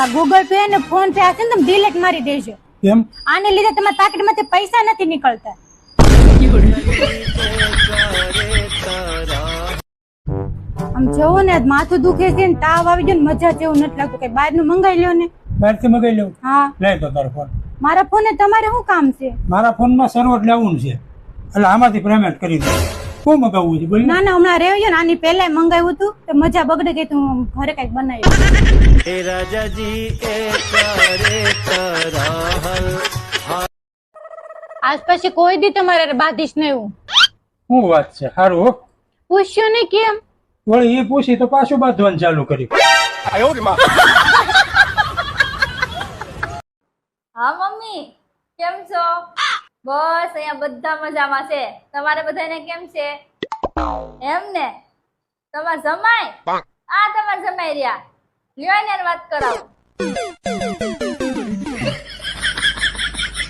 આ Google Pay અને phone pay હશે ને તમે ડિલીટ મારી દેજો. કેમ? આને લીધે તમારા પાકેટમાંથી પૈસા નથી નીકળતા. આમ જોવો ને માથું દુખે છે ને તાવ આવી ગયો ને મજા જેવું નથી લાગતું. કે બહારનું મંગાઈ લ્યો ને. બહારથી મંગાઈ લઉં હા. લે તો તારો ફોન મારા ફોન તમારે શું કામ છે? મારા ફોનમાં સર્વર લેવું છે. એટલે આમાંથી પેમેન્ટ કરી દઉં કોણ મગાવવું છે? બોલ ના. ના હમણાં રહ્યો ને આની પહેલા મંગાવ્યું હતું. તો મજા બગડે કે તું ઘરે કંઈક બનાવી હે રાજાજી એ કરે તરાહલ. આજ પછી કોઈ દી તમારે બાધીશ નહીં હું શું વાત છે? સારું પૂછ્યો ને કેમ? વળી એ પૂછી તો પાછું બાંધવાનું ચાલુ કર્યું. આયો રે હા મમ્મી. કેમ છો? બસ અહીંયા બધા મજામાં છે. તમારે બધાને કેમ છે? એમ ને? તમાર જમાય આ તમાર જમાઈ રહ્યા. લ્યો ને વાત કરાવું.